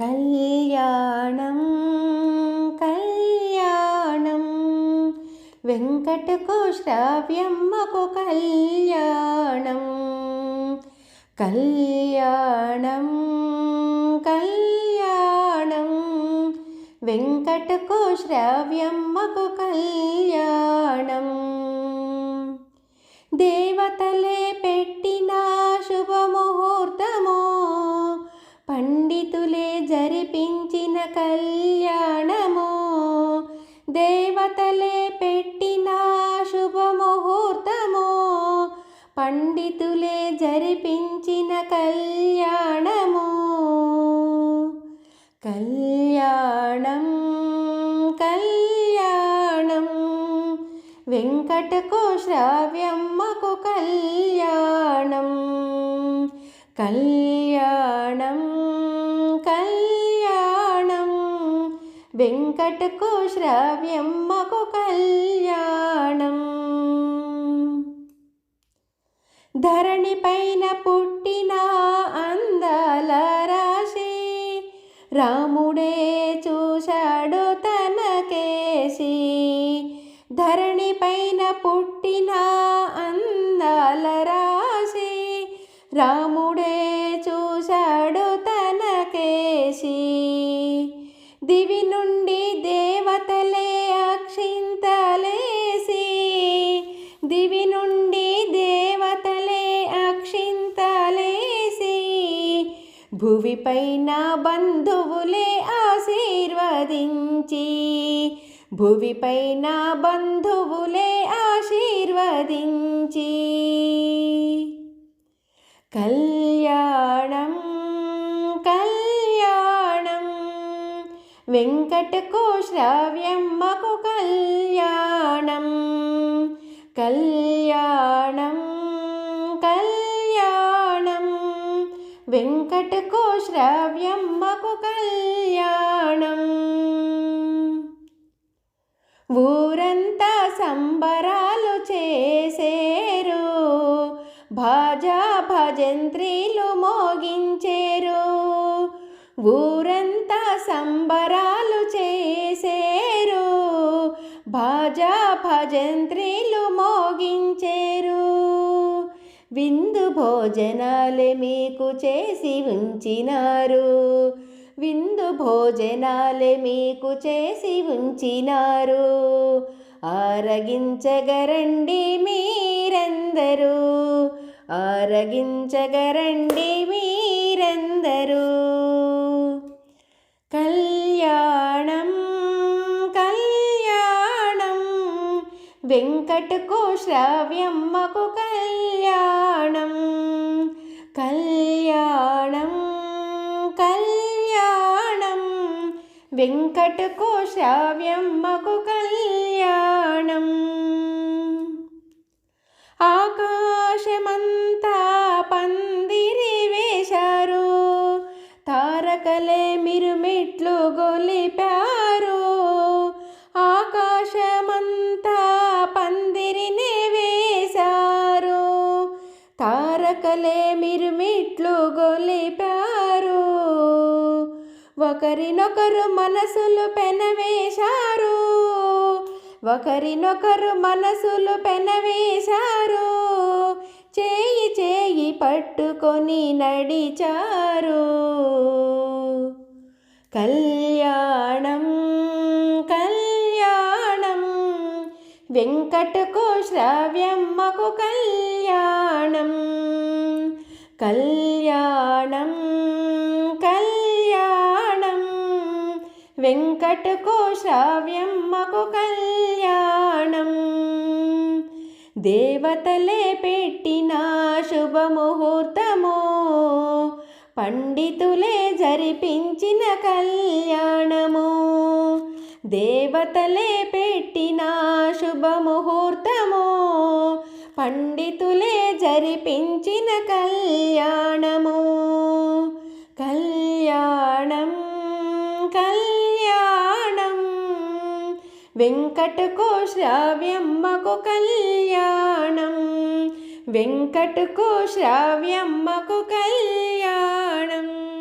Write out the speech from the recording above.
కళ్యాణం కళ్యాణం. వెంకటకు శ్రావ్యమ్మకు కళ్యాణం. కళ్యాణం కళ్యాణం. వెంకటకు శ్రావ్యమ్మకు కళ్యాణం. దేవతలే పెట్టిన శుభముహూర్తము కళ్యాణము. దేవతలే పెట్టిన శుభముహూర్తము. పండితులే జరిపించిన కళ్యాణము. కళ్యాణం కళ్యాణం. వెంకటకు శ్రావ్యమ్మకు కళ్యాణం. కళ్యాణం కళ్యాణం వెంకటకు శ్రావ్యమ్మకు కళ్యాణం. ధరణి పైన పుట్టిన అందల రాశి రాముడే చూశాడు తనకేసి ధరణి పైన పుట్టిన అందాల రాశి రాముడే చూశాడు తనకేసి భువిపైన బంధువులే ఆశీర్వదించి భువిపైన బంధువులే ఆశీర్వదించి. కళ్యాణం కళ్యాణం వెంకటకు శ్రావ్యమ్మకు కళ్యాణం కళ్యాణం వెంకటకు శ్రావ్యమ్మకు కళ్యాణం. ఊరంతా సంబరాలు చేసేరు భాజా భజంత్రీలు మోగించేరు. ఊరంతా సంబరాలు చేసేరు భాజా భజంత్రీలు మోగించేరు. విందు భోజనాలే మీకు చేసి ఉంచినారు. విందు భోజనాలే మీకు చేసి ఉంచినారు. ఆరగించగరండి మీరందరూ? ఆరగించగరండి మీరందరూ? వెంకటకు శ్రావ్యమ్మకు కళ్యాణం కళ్యాణం కళ్యాణం. వెంకటకు శ్రావ్యమ్మకు కళ్యాణం. ఆకాశమంతా పందిరి వేశారు తారకలే తారకలే మిరుమిట్లు గొలిపారు. ఒకరినొకరు మనసులు పెనవేశారు. ఒకరినొకరు మనసులు పెనవేశారు. చేయి చేయి పట్టుకొని నడిచారు. కళ్యాణం కళ్యాణం. వెంకటకు శ్రావ్యమ్మకు కళ్యాణం. కళ్యాణం కళ్యాణం. వెంకటకు శ్రావ్యమ్మకు కళ్యాణం. దేవతలే పెట్టిన శుభముహూర్తము పండితులే జరిపించిన కళ్యాణము. దేవతలే పెట్టిన శుభముహూర్తము పండితులే జరిపించిన కళ్యాణము. కళ్యాణం కళ్యాణం. వెంకటకో శ్రావ్యమ్మకు కళ్యాణం. వెంకటకో శ్రావ్యమ్మకు కళ్యాణం.